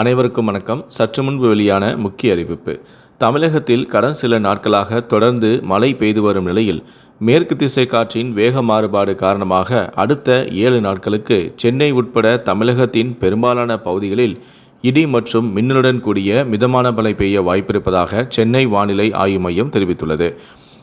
அனைவருக்கும் வணக்கம். சற்று முன்பு வெளியான முக்கிய அறிவிப்பு. தமிழகத்தில் கடந்த சில நாட்களாக தொடர்ந்து மழை பெய்து வரும் நிலையில் மேற்கு திசை காற்றின் வேக மாறுபாடு காரணமாக அடுத்த ஏழு நாட்களுக்கு சென்னை உட்பட தமிழகத்தின் பெரும்பாலான பகுதிகளில் இடி மற்றும் மின்னலுடன் கூடிய மிதமான மழை பெய்ய வாய்ப்பிருப்பதாக சென்னை வானிலை ஆய்வு மையம் தெரிவித்துள்ளது.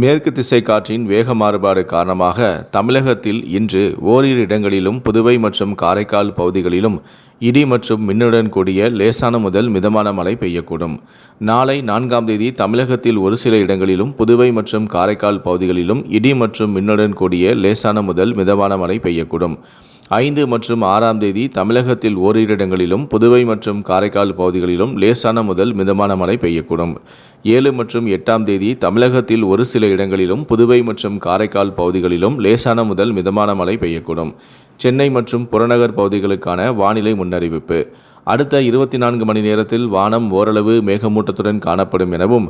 மேற்கு திசை காற்றின் வேக மாறுபாடு காரணமாக தமிழகத்தில் இன்று ஓரிரு இடங்களிலும் புதுவை மற்றும் காரைக்கால் பகுதிகளிலும் இடி மற்றும் மின்னுடன் கூடிய லேசான முதல் மிதமான மழை பெய்யக்கூடும். நாளை நான்காம் தேதி தமிழகத்தில் ஒரு சில இடங்களிலும் புதுவை மற்றும் காரைக்கால் பகுதிகளிலும் இடி மற்றும் மின்னுடன் கூடிய லேசான முதல் மிதமான மழை பெய்யக்கூடும். ஐந்து மற்றும் ஆறாம் தேதி தமிழகத்தில் ஓரிரு இடங்களிலும் புதுவை மற்றும் காரைக்கால் பகுதிகளிலும் லேசான முதல் மிதமான மழை பெய்யக்கூடும். ஏழு மற்றும் எட்டாம் தேதி தமிழகத்தில் ஒரு சில இடங்களிலும் புதுவை மற்றும் காரைக்கால் பகுதிகளிலும் லேசான முதல் மிதமான மழை பெய்யக்கூடும். சென்னை மற்றும் புறநகர் பகுதிகளுக்கான வானிலை முன்னறிவிப்பு. அடுத்த இருபத்தி நான்கு மணி நேரத்தில் வானம் ஓரளவு மேகமூட்டத்துடன் காணப்படும் எனவும்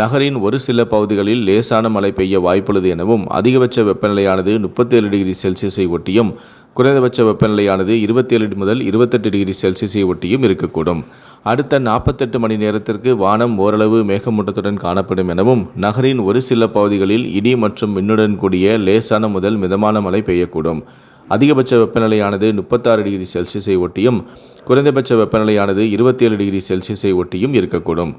நகரின் ஒரு சில பகுதிகளில் லேசான மழை பெய்ய வாய்ப்புள்ளது எனவும் அதிகபட்ச வெப்பநிலையானது முப்பத்தேழு டிகிரி செல்சியஸை ஒட்டியும் குறைந்தபட்ச வெப்பநிலையானது இருபத்தேழு முதல் இருபத்தெட்டு டிகிரி செல்சியஸை ஒட்டியும் இருக்கக்கூடும். அடுத்த நாற்பத்தெட்டு மணி நேரத்திற்கு வானம் ஓரளவு மேகமூட்டத்துடன் காணப்படும் எனவும் நகரின் ஒரு சில பகுதிகளில் இடி மற்றும் மின்னுடன் கூடிய லேசான முதல் மிதமான மழை பெய்யக்கூடும். அதிகபட்ச வெப்பநிலையானது முப்பத்தாறு டிகிரி செல்சியஸை ஒட்டியும் குறைந்தபட்ச வெப்பநிலையானது இருபத்தேழு டிகிரி செல்சியஸை ஒட்டியும் இருக்கக்கூடும்.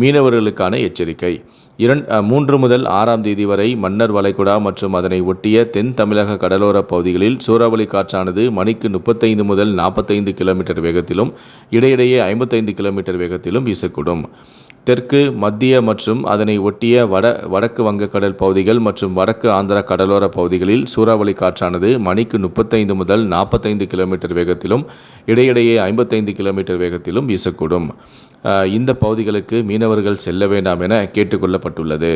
மீனவர்களுக்கான எச்சரிக்கை. இரண் மூன்று முதல் ஆறாம் தேதி வரை மன்னர் வளைகுடா மற்றும் அதனை ஒட்டிய தென் தமிழக கடலோர பகுதிகளில் சூறாவளி காற்றானது மணிக்கு முப்பத்தைந்து முதல் நாற்பத்தைந்து கிலோமீட்டர் வேகத்திலும் இடையிடையே ஐம்பத்தைந்து கிலோமீட்டர் வேகத்திலும் வீசக்கூடும். தெற்கு மத்திய மற்றும் அதனை ஒட்டிய வட வடக்கு வங்கக்கடல் பகுதிகள் மற்றும் வடக்கு ஆந்திர கடலோர பகுதிகளில் சூறாவளி காற்றானது மணிக்கு முப்பத்தைந்து முதல் நாற்பத்தைந்து கிலோமீட்டர் வேகத்திலும் இடையிடையே ஐம்பத்தைந்து கிலோமீட்டர் வேகத்திலும் வீசக்கூடும். இந்த பகுதிகளுக்கு மீனவர்கள் செல்ல வேண்டாம் என கேட்டுக்கொள்ளப்பட்டுள்ளது.